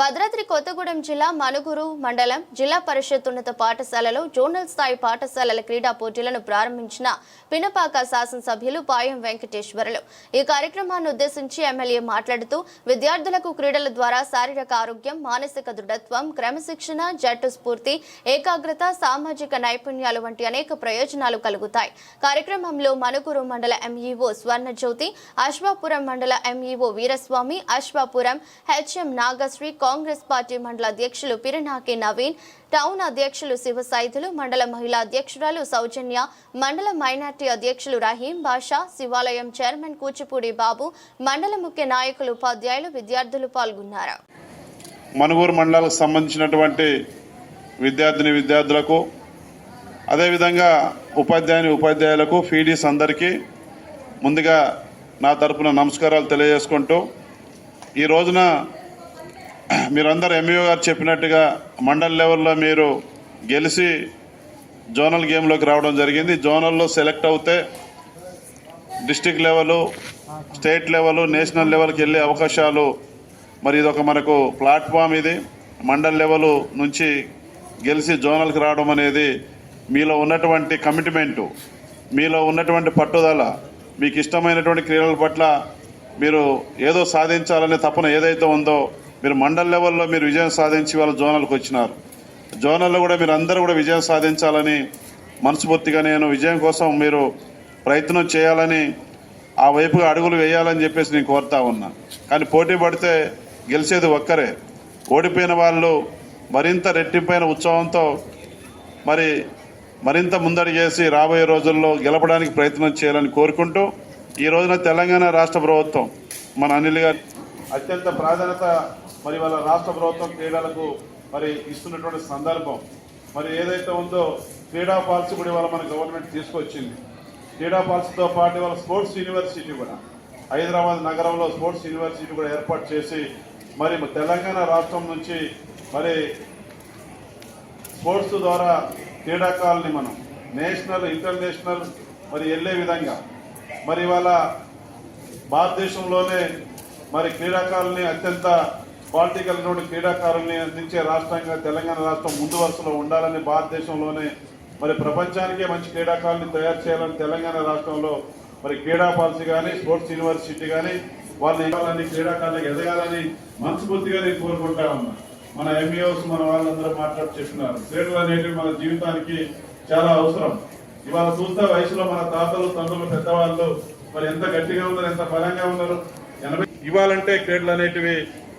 భద్రాద్రి కొత్తగూడెం జిల్లా మనుగురు మండలం జిల్లా పరిషత్ ఉన్నత పాఠశాలలో జోనల్ స్థాయి పాఠశాలల క్రీడా పోటీలను ప్రారంభించిన పినపాక శాసనసభ్యులు పాయం వెంకటేశ్వరులు. ఈ కార్యక్రమాన్ని ఉద్దేశించి ఎమ్మెల్యే మాట్లాడుతూ విద్యార్థులకు క్రీడల ద్వారా శారీరక ఆరోగ్యం మానసిక దృఢత్వం క్రమశిక్షణ జట్టు స్ఫూర్తి ఏకాగ్రత సామాజిక నైపుణ్యాలు వంటి అనేక ప్రయోజనాలు కలుగుతాయి. కార్యక్రమంలో మనుగురు మండల ఎంఈఓ స్వర్ణజ్యోతి అశ్వాపురం మండల MEO Veeraswamy Ashwapuram HM Nagasri Congress party మండల అధ్యక్షులు పిరనాకి నవీన్ టౌన్ అధ్యక్షులు శివసైదులు మండల మహిళా అధ్యక్షురాలు సౌజన్య మండల మైనార్టీ అధ్యక్షులు రహీం బాషా శివాలయం చైర్మన్ కూచిపూడి బాబు మండల ముఖ్య నాయకులు ఉపాధ్యాయులు విద్యార్థులు పాల్గొన్నారు. మనుగూరు మండలాలకు సంబంధించినటువంటి విద్యార్థిని విద్యార్థులకు అదేవిధంగా ఉపాధ్యాయుని ఉపాధ్యాయులకు ఫీడీస్ అందరికీ ముందుగా నా తరపున నమస్కారాలు తెలియజేసుకుంటూ ఈ రోజున మీరందరూ ఎంఈఓ గారు చెప్పినట్టుగా మండల్ లెవెల్లో మీరు గెలిచి జోనల్ గేమ్లోకి రావడం జరిగింది. జోనల్లో సెలెక్ట్ అవుతే district level state level national లెవెల్కి వెళ్ళే అవకాశాలు మరి ఇది ఒక మనకు ప్లాట్ఫామ్ ఇది. మండల్ లెవెల్ నుంచి గెలిచి జోనల్కి రావడం అనేది మీలో ఉన్నటువంటి కమిట్మెంటు మీలో ఉన్నటువంటి పట్టుదల మీకు ఇష్టమైనటువంటి క్రీడల పట్ల మీరు ఏదో సాధించాలనే తపన ఏదైతే ఉందో మీరు మండల్ లెవెల్లో మీరు విజయం సాధించి వాళ్ళ జోనల్కి వచ్చినారు. జోనల్లో కూడా మీరు అందరూ కూడా విజయం సాధించాలని మనస్ఫూర్తిగా నేను విజయం కోసం మీరు ప్రయత్నం చేయాలని ఆ వైపుగా అడుగులు వేయాలని చెప్పేసి నేను కోరుతా ఉన్నా. కానీ పోటీ పడితే గెలిచేది ఒక్కరే. ఓడిపోయిన వాళ్ళు మరింత రెట్టింపైన ఉత్సవంతో మరి మరింత ముందడిగేసి రాబోయే రోజుల్లో గెలపడానికి ప్రయత్నం చేయాలని కోరుకుంటూ ఈ రోజున తెలంగాణ రాష్ట్ర ప్రభుత్వం మన అనిల్ గారు అత్యంత ప్రాధాన్యత మరి వాళ్ళ రాష్ట్ర ప్రభుత్వం క్రీడలకు మరి ఇస్తున్నటువంటి సందర్భం మరి ఏదైతే ఉందో క్రీడా పాలసీ కూడా ఇవాళ మన గవర్నమెంట్ తీసుకొచ్చింది. క్రీడా పాలసీతో పాటు ఇవాళ స్పోర్ట్స్ యూనివర్సిటీ కూడా హైదరాబాద్ నగరంలో స్పోర్ట్స్ యూనివర్సిటీ కూడా ఏర్పాటు చేసి మరి తెలంగాణ రాష్ట్రం నుంచి మరి స్పోర్ట్స్ ద్వారా క్రీడాకారుల్ని మనం నేషనల్ ఇంటర్నేషనల్ మరి వెళ్ళే విధంగా మరి ఇవాళ భారతదేశంలోనే మరి క్రీడాకారుల్ని అత్యంత పాలిటికల్ కలిగినటువంటి క్రీడాకారుల్ని అందించే రాష్ట్రంగా తెలంగాణ రాష్ట్రం ముందు వరుసలో ఉండాలని భారతదేశంలోనే మరి ప్రపంచానికే మంచి క్రీడాకారుల్ని తయారు చేయాలని తెలంగాణ రాష్ట్రంలో మరి క్రీడా పాలసీ కానీ స్పోర్ట్స్ యూనివర్సిటీ కానీ వాళ్ళని ఇవ్వాలని క్రీడాకారులకు ఎదగాలని మనస్ఫూర్తిగా నేను కోరుకుంటా ఉన్నా. మన ఎంఈఓస్ మన వాళ్ళందరూ మాట్లాడి చెప్తున్నారు క్రీడలు అనేటివి మన జీవితానికి చాలా అవసరం. ఇవాళ చూస్తే వయసులో మన తాతలు తండ్రులు పెద్దవాళ్ళు మరి ఎంత గట్టిగా ఉన్నారు ఎంత బలంగా ఉన్నారు? ఎనభై ఇవ్వాలంటే క్రీడలు అనేటివి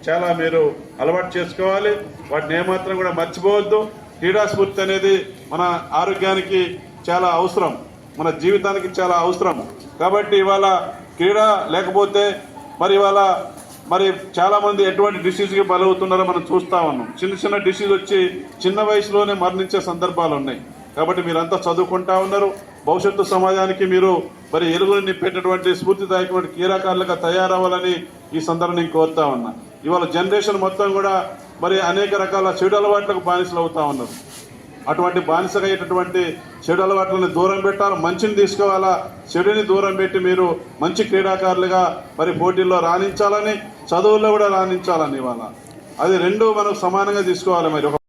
చాలా మీరు అలవాటు చేసుకోవాలి. వాటిని ఏమాత్రం కూడా మర్చిపోవద్దు. క్రీడా స్ఫూర్తి అనేది మన ఆరోగ్యానికి చాలా అవసరం. మన జీవితానికి చాలా అవసరం. కాబట్టి ఇవాళ క్రీడ లేకపోతే మరి ఇవాళ మరి చాలామంది ఎటువంటి డిసీజ్కి బలవుతున్నారో మనం చూస్తా ఉన్నాం. చిన్న చిన్న డిసీజ్ వచ్చి చిన్న వయసులోనే మరణించే సందర్భాలు ఉన్నాయి. కాబట్టి మీరంతా చదువుకుంటా ఉన్నారు. భవిష్యత్తు సమాజానికి మీరు మరి ఎలుగుని నింపేటటువంటి స్ఫూర్తిదాయకమైన క్రీడాకారులుగా తయారవ్వాలని ఈ సందర్భం నేను కోరుతా ఉన్నా. ఇవాళ జనరేషన్ మొత్తం కూడా మరి అనేక రకాల చెడు అలవాట్లకు బానిసలు అవుతా ఉన్నారు. అటువంటి బానిసగయ్యేటటువంటి చెడు అలవాట్లను దూరం పెట్టాలి? మంచిని తీసుకోవాలా? చెడుని దూరం పెట్టి మీరు మంచి క్రీడాకారులుగా మరి పోటీల్లో రాణించాలని చదువుల్లో కూడా రాణించాలని ఇవాళ. అది రెండు మనం సమానంగా తీసుకోవాలి మరి.